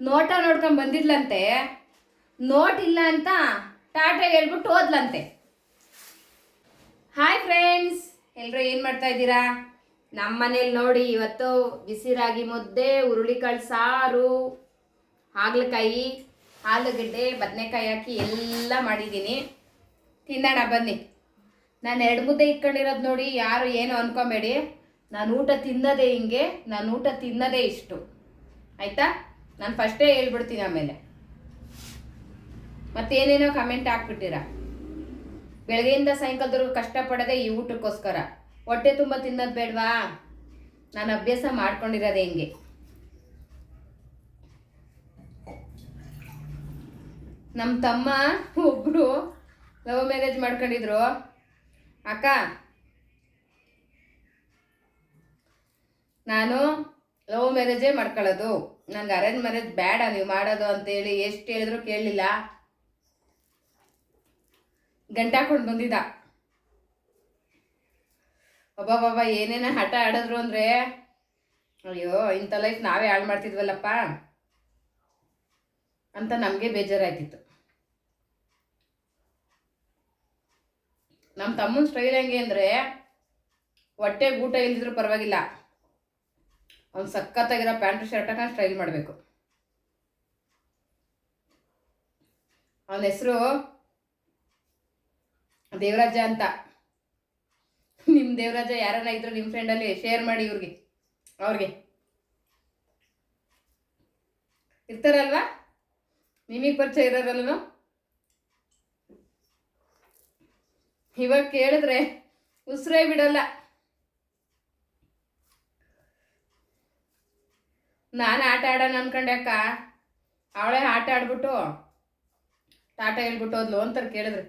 ನೋಟ ನೋಡ್ಕೊಂಡ್ ಬಂದಿದ್ಲಂತೆ. ನೋಟ್ ಇಲ್ಲ ಅಂತ ಟಾಟಾ ಹೇಳ್ಬಿಟ್ಟು ಹೋದ್ಲಂತೆ. ಹಾಯ್ ಫ್ರೆಂಡ್ಸ್ ಎಲ್ಲರೂ ಏನು ಮಾಡ್ತಾ ಇದ್ದೀರಾ? ನಮ್ಮ ಮನೇಲಿ ನೋಡಿ ಇವತ್ತು ಬಿಸಿ ರಾಗಿ ಮುದ್ದೆ, ಹುರುಳಿಕಾಳು ಸಾರು, ಹಾಗಲಕಾಯಿ, ಆಲೂಗಡ್ಡೆ, ಬದನೆಕಾಯಿ ಹಾಕಿ ಎಲ್ಲ ಮಾಡಿದ್ದೀನಿ. ತಿನ್ನೋಣ ಬನ್ನಿ. ನಾನು ಎರಡು ಮುದ್ದೆ ಇಟ್ಕೊಂಡಿರೋದು ನೋಡಿ ಯಾರು ಏನು ಅನ್ಕೊಬೇಡಿ. ನಾನು ಊಟ ತಿನ್ನದೇ ಹಿಂಗೆ, ನಾನು ಊಟ ತಿನ್ನದೇ ಇಷ್ಟು. ಆಯಿತಾ? ನಾನು ಫಸ್ಟೇ ಹೇಳ್ಬಿಡ್ತೀನಿ ಆಮೇಲೆ. ಮತ್ತೇನೇನೋ ಕಮೆಂಟ್ ಹಾಕ್ಬಿಟ್ಟಿರ? ಬೆಳಗ್ಗೆಯಿಂದ ಸಾಯಂಕಾಲದವರೆಗೂ ಕಷ್ಟಪಡದೆ ಈ ಊಟಕ್ಕೋಸ್ಕರ. ಹೊಟ್ಟೆ ತುಂಬ ತಿನ್ನೋದು ಬೇಡವಾ? ನಾನು ಅಭ್ಯಾಸ ಮಾಡ್ಕೊಂಡಿರೋದೆ ಹೆಂಗೆ? ನಮ್ಮ ತಮ್ಮ ಒಬ್ಬರು ಲವ್ ಮ್ಯಾರೇಜ್ ಮಾಡ್ಕೊಂಡಿದ್ರು. ಅಕ್ಕ, ನಾನು ಲವ್ ಮ್ಯಾರೇಜೇ ಮಾಡ್ಕೊಳ್ಳೋದು. ನಂಗೆ ಅರೇಂಜ್ ಮ್ಯಾರೇಜ್ ಬೇಡ, ನೀವು ಮಾಡೋದು ಅಂತೇಳಿ ಎಷ್ಟು ಹೇಳಿದ್ರು ಕೇಳಲಿಲ್ಲ. ಗಂಟೆ ಹಾಕೊಂಡು ಬಂದಿದ್ದ. ಒಬ್ಬ ಬಾಬಾ ಏನೇನ ಹಠ ಆಡಿದ್ರು ಅಂದರೆ? ಅಯ್ಯೋ, ಇಂಥ ಲೈಫ್ ನಾವೇ ಹಾಳು ಮಾಡ್ತಿದ್ವಲ್ಲಪ್ಪ. ಅಂತ ನಮಗೆ ಬೇಜಾರಾಯ್ತಿತ್ತು. ನಮ್ಮ ತಮ್ಮನ ಸ್ಟೈಲ್ ಹೆಂಗೆ ಅಂದರೆ, ಹೊಟ್ಟೆ ಊಟ ಇಲ್ಲದಿದ್ರು ಪರವಾಗಿಲ್ಲ. ಅವ್ನು ಸಖತ್ತಾಗಿರೋ ಪ್ಯಾಂಟ್ ಶರ್ಟನ್ನು ಸ್ಟೈಲ್ ಮಾಡಬೇಕು. ಅವನ ಹೆಸರು ದೇವರಾಜ ಅಂತ. ನಿಮ್ಮ ದೇವರಾಜ ಯಾರನ್ನ ಇದ್ರು ನಿಮ್ಮ ಫ್ರೆಂಡಲ್ಲಿ ಶೇರ್ ಮಾಡಿ ಇವ್ರಿಗೆ, ಅವ್ರಿಗೆ. ಇರ್ತಾರಲ್ವಾ? ನಿಮಗೆ ಪರಿಚಯ ಇರೋರಲ್ವ? ಇವಾಗ ಕೇಳಿದ್ರೆ ಉಸಿರೇ ಬಿಡಲ್ಲ. ನಾನು ಆಟ ಆಡೋಣ ಅನ್ಕೊಂಡೆ ಅಕ್ಕ. ಅವಳೇ ಆಟ ಆಡ್ಬಿಟ್ಟು ಟಾಟ ಹೇಳ್ಬಿಟ್ಟು ಹೋದ್ಲು ಅಂತಾರೆ ಕೇಳಿದ್ರು.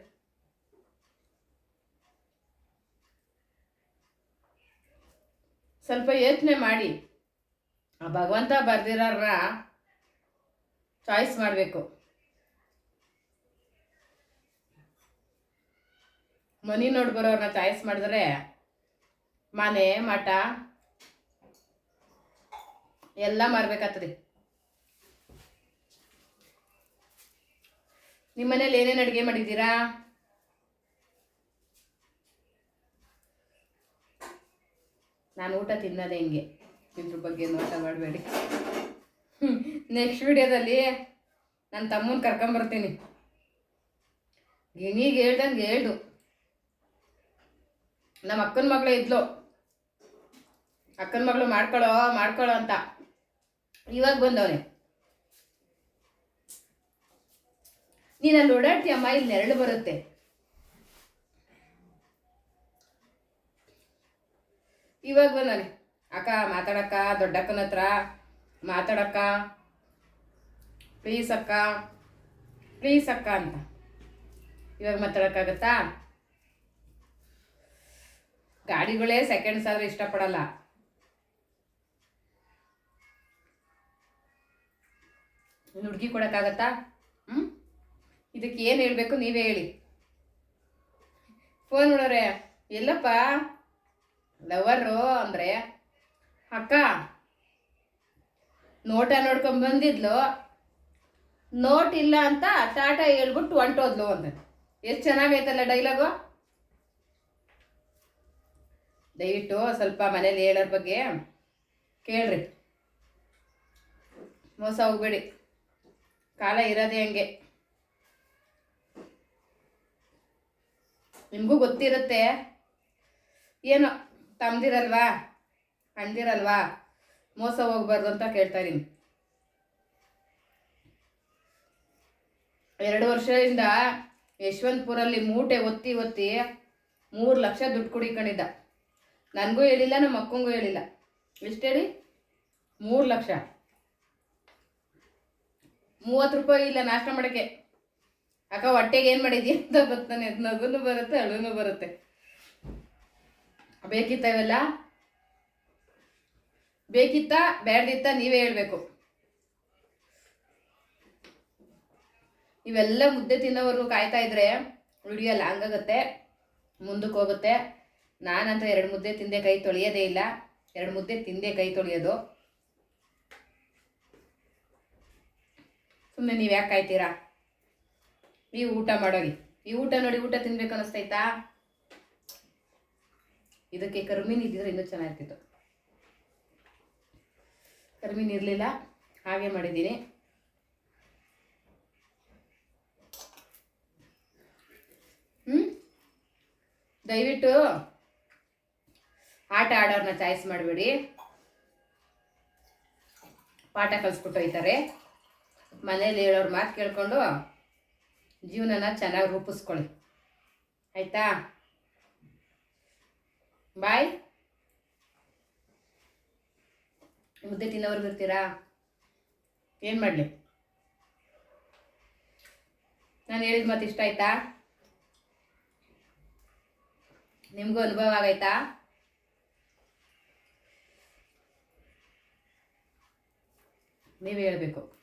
ಸ್ವಲ್ಪ ಯೋಚನೆ ಮಾಡಿ. ಆ ಭಗವಂತ ಬರ್ದಿರೋರ ಚಾಯ್ಸ್ ಮಾಡಬೇಕು. ಮನಿ ನೋಡಿ ಬರೋರ್ನ ಚಾಯ್ಸ್ ಮಾಡಿದ್ರೆ ಮನೆ, ಮಠ ಎಲ್ಲ ಮಾರ್ಬೇಕಾಗ್ತದೆ. ನಿಮ್ಮ ಮನೇಲಿ ಏನೇನು ಅಡುಗೆ ಮಾಡಿದ್ದೀರಾ? ನಾನು ಊಟ ತಿನ್ನೋದೇ ಹಿಂಗೆ. ಇದ್ರ ಬಗ್ಗೆ ನೋಟ ಮಾಡಬೇಡಿ. ನೆಕ್ಸ್ಟ್ ವಿಡಿಯೋದಲ್ಲಿ ನನ್ನ ತಮ್ಮನ ಕರ್ಕೊಂಬರ್ತೀನಿ ಗಿಣಿಗೆ ಹೇಳ್ದಂಗೆ ಹೇಳ್ದು. ನಮ್ಮ ಅಕ್ಕನ ಮಗಳು ಇದ್ಲು. ಅಕ್ಕನ ಮಗಳು ಮಾಡ್ಕೊಳೋ ಮಾಡ್ಕೊಳೋ ಅಂತ. ಇವಾಗ ಬಂದವನೆ. ನೀನು ಅಲ್ಲಿ ಓಡಾಡ್ತೀಯಮ್ಮ ಇಲ್ಲಿ ನೆರಳು ಬರುತ್ತೆ. ಇವಾಗ ಬಂದವನೆ. ಅಕ್ಕ, ಮಾತಾಡಕ್ಕ, ದೊಡ್ಡಕ್ಕನ ಹತ್ರ ಮಾತಾಡಕ್ಕ. ಪ್ಲೀಸ್ ಅಕ್ಕ. ಪ್ಲೀಸ್ ಅಕ್ಕ ಅಂತ. ಇವಾಗ ಮಾತಾಡೋಕ್ಕಾಗತ್ತಾ? ಗಾಡಿಗಳೇ ಸೆಕೆಂಡ್ಸ್ ಆದರೆ ಇಷ್ಟಪಡಲ್ಲ. ಹುಡುಗಿ ಕೊಡೋಕ್ಕಾಗತ್ತಾ? ಹ್ಞೂ ಇದಕ್ಕೆ ಏನು ಹೇಳಬೇಕು ನೀವೇ ಹೇಳಿ. ಫೋನ್ ನೋಡೋರೆ, ಎಲ್ಲಪ್ಪ? ಲವರು ಅಂದರೆ? ಅಕ್ಕ, ನೋಟ ನೋಡ್ಕೊಂಡ್ ಬಂದಿದ್ಲು. ನೋಟ್ ಇಲ್ಲ ಅಂತ ಟಾಟಾ ಹೇಳ್ಬಿಟ್ಟು ಹೊಂಟೋದ್ಲು ಅಂತ ಎಷ್ಟು ಚೆನ್ನಾಗೈತಲ್ಲ ಡೈಲಾಗು? ದಯವಿಟ್ಟು ಸ್ವಲ್ಪ ಮನೇಲಿ ಹೇಳೋರ ಬಗ್ಗೆ ಕೇಳ್ರಿ. ಮೋಸ ಹೋಗ್ಬೇಡಿ. ಕಾಲ ಇರೋದೇ ಹಂಗೆ. ನಿಮಗೂ ಗೊತ್ತಿರುತ್ತೆ. ಏನೋ ತಮ್ದಿರಲ್ವಾ? ಅಂದಿರಲ್ವಾ? ಮೋಸ ಹೋಗ್ಬಾರ್ದು ಅಂತ ಕೇಳ್ತಾ ಇದೀನಿ ಎರಡು ವರ್ಷದಿಂದ ಯಶವಂತಪುರಲ್ಲಿ ಮೂಟೆ ಒತ್ತಿ ಒತ್ತಿ ಮೂರು ಲಕ್ಷ ದುಡ್ಡು ಕುಡಿಕೊಂಡಿದ್ದ. ನನಗೂ ಹೇಳಿಲ್ಲ ನಮ್ಮ ಅಕ್ಕಂಗೂ ಹೇಳಿಲ್ಲ. ಎಷ್ಟು ಹೇಳಿ? ಮೂರು ಲಕ್ಷ. ಮೂವತ್ತು ರೂಪಾಯಿ ಇಲ್ಲ, ನಾಷ್ಟ ಮಾಡೋಕ್ಕೆ. ಅಕ್ಕ, ಹೊಟ್ಟೆಗೆ ಏನು ಮಾಡಿದ್ಯಾ ಅಂತ ಗೊತ್ತಾನೆ. ನಗುನು ಬರುತ್ತೆ, ಅಳುನು ಬರುತ್ತೆ. ಬೇಕಿತ್ತ ಇವೆಲ್ಲ? ಬೇಕಿತ್ತ? ಬೇಡದಿತ್ತ ನೀವೇ ಹೇಳಬೇಕು. ಇವೆಲ್ಲ ಮುದ್ದೆ ತಿನ್ನೋವರೆಗೂ ಕಾಯ್ತಾ ಇದ್ರೆ ವಿಡಿಯೋ ಲಾಂಗ್ ಆಗುತ್ತೆ, ಮುಂದಕ್ಕೆ ಹೋಗುತ್ತೆ. ನಾನಂತೂ ಎರಡು ಮುದ್ದೆ ತಿಂದೆ ಕೈ ತೊಳೆಯೋದೇ ಇಲ್ಲ. ಎರಡು ಮುದ್ದೆ ತಿಂದೆ ಕೈ ತೊಳೆಯೋದು. ಸುಮ್ಮನೆ ನೀವು ಯಾಕೆ ಕಾಯ್ತೀರಾ? ನೀವು ಊಟ ಮಾಡೋಗಿ. ಈ ಊಟ ನೋಡಿ ಊಟ ತಿನ್ಬೇಕು ಅನಿಸ್ತೈತಾ? ಇದಕ್ಕೆ ಕರ್ಮೀನ್ ಇದ್ದಿದ್ರೆ ಇನ್ನೂ ಚೆನ್ನಾಗಿರ್ತಿತ್ತು. ಕರ್ಮೀನ್ ಇರಲಿಲ್ಲ, ಹಾಗೆ ಮಾಡಿದ್ದೀನಿ. ಹ್ಞೂ ದಯವಿಟ್ಟು ಆಟ ಆಡೋರ್ನ ಚಾಯ್ಸ್ ಮಾಡಬೇಡಿ. ಪಾಠ ಕಲಿಸ್ಬಿಟ್ಟು ಹೋಯ್ತಾರೆ ಮನೇಲಿ ಹೇಳೋರು ಮಾತು ಕೇಳ್ಕೊಂಡು ಜೀವನನ ಚೆನ್ನಾಗಿ ರೂಪಿಸ್ಕೊಳ್ಳಿ. ಆಯ್ತಾ? ಬಾಯ್. ಮುದ್ದೆ ತಿನ್ನೋರ್ಗೆ ಇರ್ತೀರಾ? ಏನು ಮಾಡಲಿ? ನಾನು ಹೇಳಿದ ಮಾತು ಇಷ್ಟ ಆಯ್ತಾ? ನಿಮಗೂ ಅನುಭವ ಆಗೈತಾ? ನೀವೇ ಹೇಳಬೇಕು.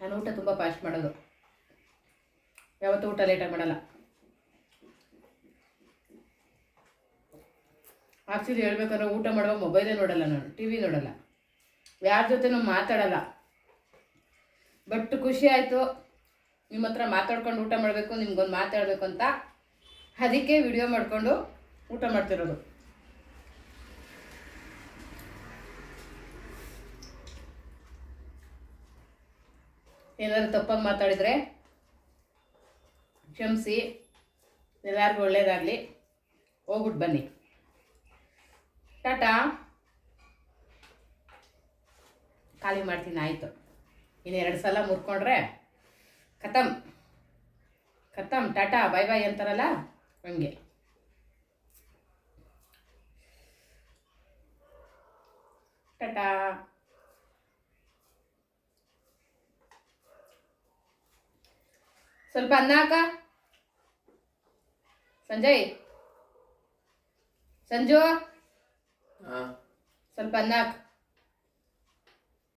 ನಾನು ಊಟ ತುಂಬ ಫಾಸ್ಟ್ ಮಾಡೋದು. ಯಾವತ್ತೂ ಊಟ ಲೇಟಾಗಿ ಮಾಡಲ್ಲ. ಆ್ಯಕ್ಚುಲಿ ಹೇಳ್ಬೇಕಂದ್ರೆ ಊಟ ಮಾಡುವಾಗ ಮೊಬೈಲೇ ನೋಡಲ್ಲ ನಾನು ಟಿ ವಿ ನೋಡಲ್ಲ. ಯಾರ ಜೊತೆನೂ ಮಾತಾಡಲ್ಲ. ಬಟ್ ಖುಷಿ ಆಯಿತು ನಿಮ್ಮ ಹತ್ರ ಮಾತಾಡ್ಕೊಂಡು ಊಟ ಮಾಡಬೇಕು, ನಿಮ್ಗೊಂದು ಮಾತಾಡಬೇಕು ಅಂತ. ಅದಕ್ಕೆ ವಿಡಿಯೋ ಮಾಡಿಕೊಂಡು ಊಟ ಮಾಡ್ತಿರೋದು. ಏನಾದ್ರು ತಪ್ಪಾಗಿ ಮಾತಾಡಿದರೆ ಕ್ಷಮಿಸಿ, ಎಲ್ಲರಿಗೂ ಒಳ್ಳೆಯದಾಗಲಿ ಹೋಗ್ಬಿಟ್ಟು ಬನ್ನಿ. ಟಾಟಾ. ಖಾಲಿ ಮಾಡ್ತೀನಿ, ಆಯಿತು. ಇನ್ನು ಎರಡು ಸಲ ಮುರ್ಕೊಂಡ್ರೆ ಖತಮ್. ಖತಮ್. ಟಾಟಾ, ಬೈ ಬಾಯ್ ಅಂತಾರಲ್ಲ, ಹಂಗೆ. ಟಾಟಾ. ಸ್ವಲ್ಪ ಅನ್ನ ಹಾಕ. ಸಂಜಯ್. ಸಂಜು. ಸ್ವಲ್ಪ ಅನ್ನ ಹಾಕ್.